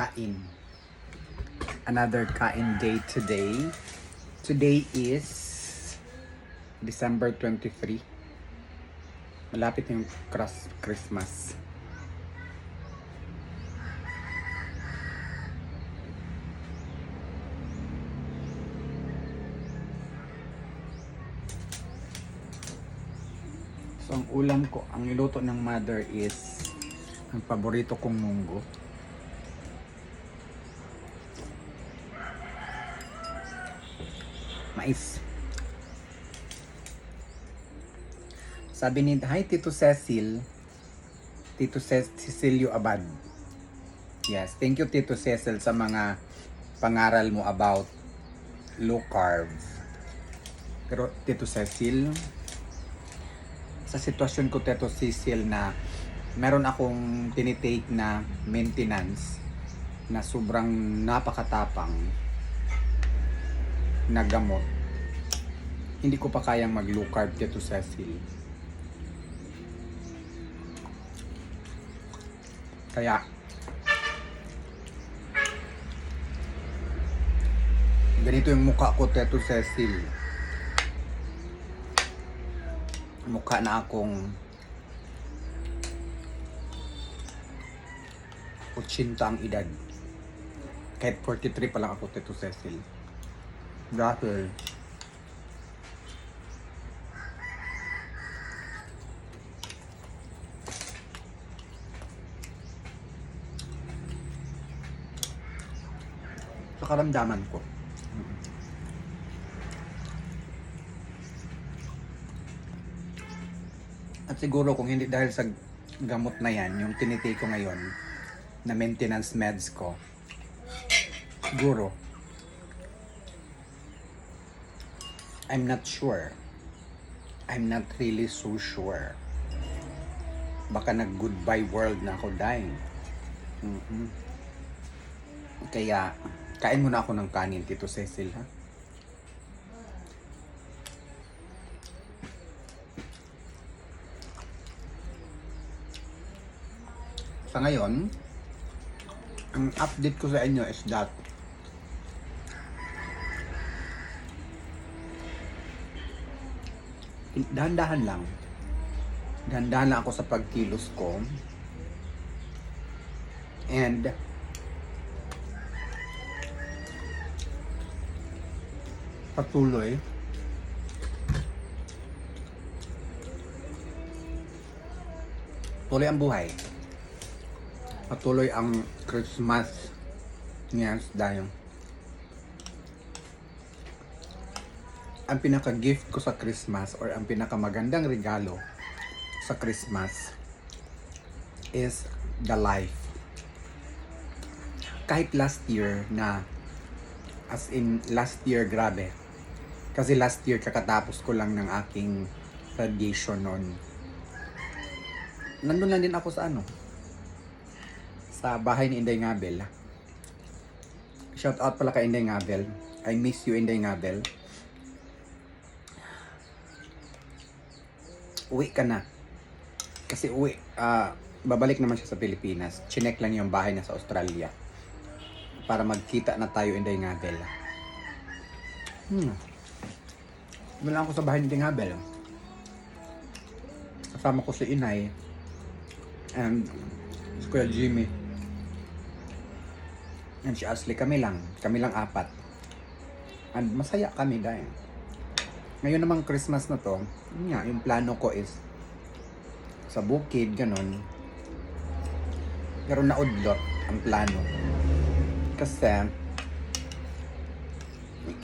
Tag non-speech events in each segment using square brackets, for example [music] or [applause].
kain. Another kain day today. Today is December 23. Malapit na yung Chris- Christmas. So ang ulam ko, ang niluto ng mother is ang paborito kong munggo. Mais. Sabi ni, hi Tito Cecil. Tito Ce- Cecilio Abad. Yes, thank you Tito Cecil sa mga pangaral mo about low carb. Pero Tito Cecil, sa sitwasyon ko Tito Cecil na meron akong tinitake na maintenance na sobrang napakatapang na gamot. Hindi ko pa kayang mag low carb Tito Cecil. Kaya ganito yung mukha ko Teto Cecil. Mukha na akong 80 ang edad. Kahit 43 pa lang ako Teto Cecil. Dahil sa karamdaman ko. At siguro kung hindi dahil sa gamot na yan, yung tinitake ko ngayon, na maintenance meds ko, siguro, I'm not sure. I'm not really so sure. Baka nag-goodbye world na ako dying. mm Kaya, kain muna ako ng kanin, Tito Cecil, ha? Sa ngayon, ang update ko sa inyo is that dahan-dahan lang. Dahan-dahan lang ako sa pagkilos ko. And patuloy tuloy ang buhay patuloy ang Christmas niya dahil ang pinaka-gift ko sa Christmas or ang pinaka-magandang regalo sa Christmas is the life. Kahit last year na as in last year grabe. Kasi last year kakatapos ko lang ng aking radiation noon. Nandun lang din ako sa ano, sa bahay ni Inday Ngabel. Shout out pala kay Inday Ngabel. I miss you Inday Ngabel. Uwi ka na. Kasi uwi, ah, babalik naman siya sa Pilipinas. Chinek lang yung bahay niya sa Australia. Para magkita na tayo Inday Ngabel. Hmm. Lang ako sa bahay ni Ngabel. Kasama ko si Inay. And si Kuya Jimmy. And si Ashley, kami lang. Kami lang apat. And masaya kami dahil. Ngayon namang Christmas na to, yun nga, yung plano ko is sa bukid, ganun. Pero naudlot ang plano. Kasi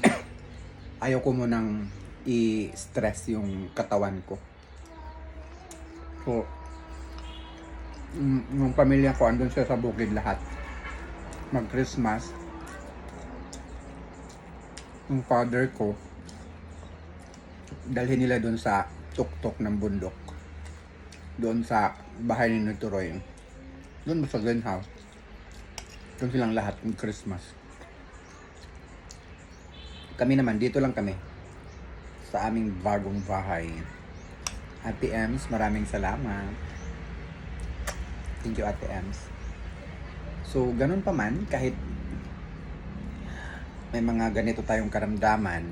[coughs] ayaw ko munang i-stress yung katawan ko. So, mm, yung pamilya ko andun sila sa bukid lahat mag Christmas yung father ko dalhin nila doon sa tuktok ng bundok. Doon sa bahay ni Nuturoy doon sa greenhouse doon silang lahat ng Christmas. Kami naman dito lang kami. Sa aming bagong bahay. Ate Ems maraming salamat. Thank you Ate Ems. So, ganun pa man, kahit may mga ganito tayong karamdaman,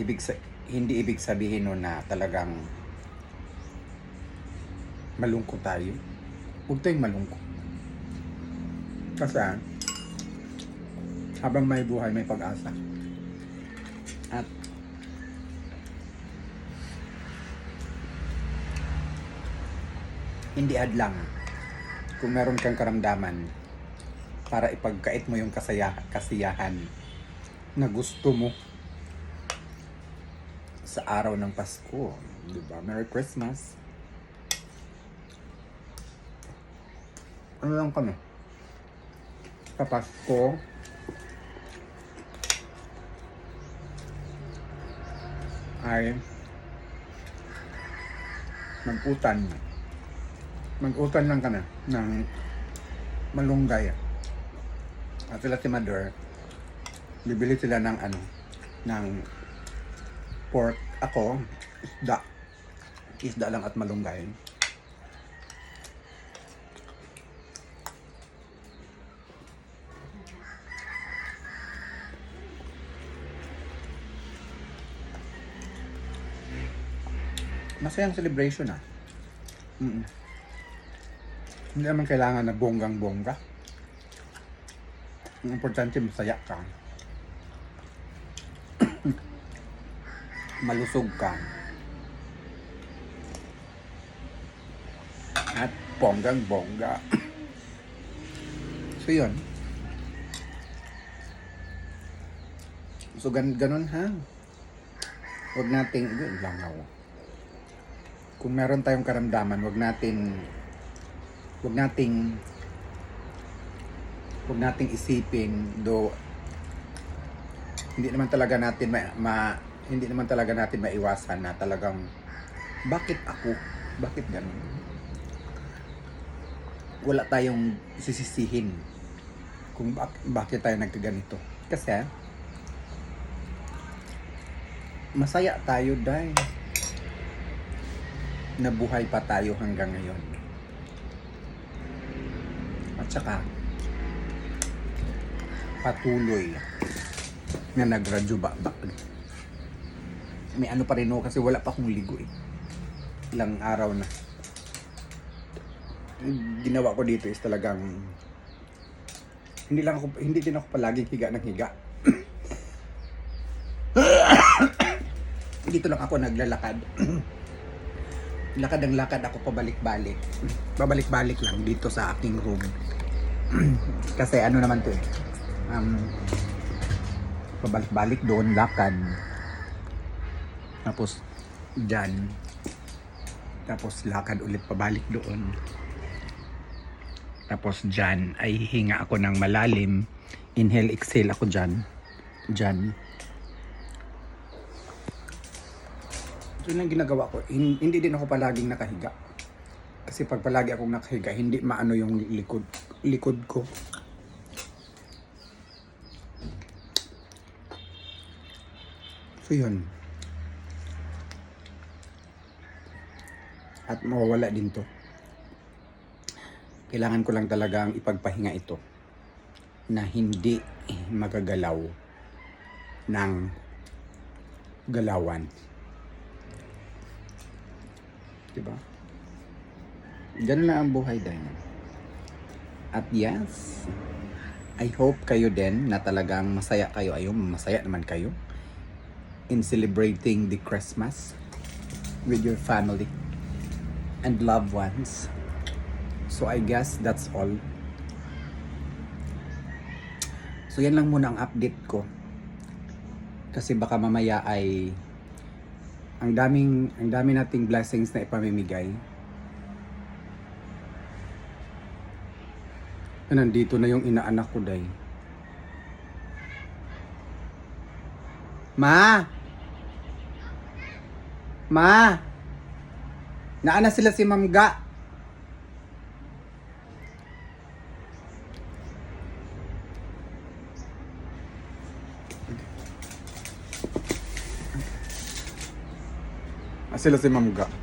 ibig sa, hindi ibig sabihin nun na talagang malungkot tayo. Huwag tayong malungkot. Kasi habang may buhay, may pag-asa. At hindi adlang kung meron kang karamdaman para ipagkait mo yung kasaya, kasiyahan na gusto mo sa araw ng Pasko. Di ba? Merry Christmas. Ano lang kami? Sa Pasko, ay mag-utan. Mag-utan lang kami ng malunggay. At sila si Mother, bibili sila ng ano, ng pork. Ako, isda. Isda lang at malunggay. Masayang celebration ah. Mm. Hindi naman kailangan na bonggang-bongga. Ang importante masaya ka. Malusog ka. At bonggang-bongga. [clears throat] so yun. So gan ganun ha. Huwag nating, yun langaw. Kung meron tayong karamdaman, huwag natin huwag nating huwag nating isipin do hindi naman talaga natin ma, ma- hindi naman talaga natin maiwasan na talagang bakit ako? Bakit ganun? Wala tayong sisisihin kung bak- bakit tayo nagkaganito. Kasi masaya tayo dahil nabuhay pa tayo hanggang ngayon. At saka patuloy na nagradyo ba, ba may ano pa rin ako kasi wala pa akong ligo eh. Ilang araw na. Yung ginawa ko dito is talagang hindi lang ako hindi din ako palaging higa ng higa. [coughs] Dito lang ako naglalakad. [coughs] Lakad ang lakad ako pabalik-balik. Babalik-balik lang dito sa aking room. [coughs] Kasi ano naman to eh. Um, pabalik-balik doon lakad tapos dyan tapos lakad ulit pabalik doon tapos dyan ay hinga ako ng malalim inhale exhale ako dyan dyan yun ang ginagawa ko. Hin- Hindi din ako palaging nakahiga. Kasi pag palagi akong nakahiga, hindi maano yung likod, likod ko. So, yun. At mawawala din to. Kailangan ko lang talagang ipagpahinga ito na hindi magagalaw ng galawan. Diba? Ganun lang ang buhay din. At yes, I hope kayo din na talagang masaya kayo. Ayun, masaya naman kayo in celebrating the Christmas with your family and loved ones. So I guess that's all. So yan lang muna ang update ko. Kasi baka mamaya ay ang daming ang dami nating blessings na ipamimigay. Na nandito na yung inaanak ko, day. Ma! Ma! Naana sila si Ma'am Ga. Sila si Ma'am Ga.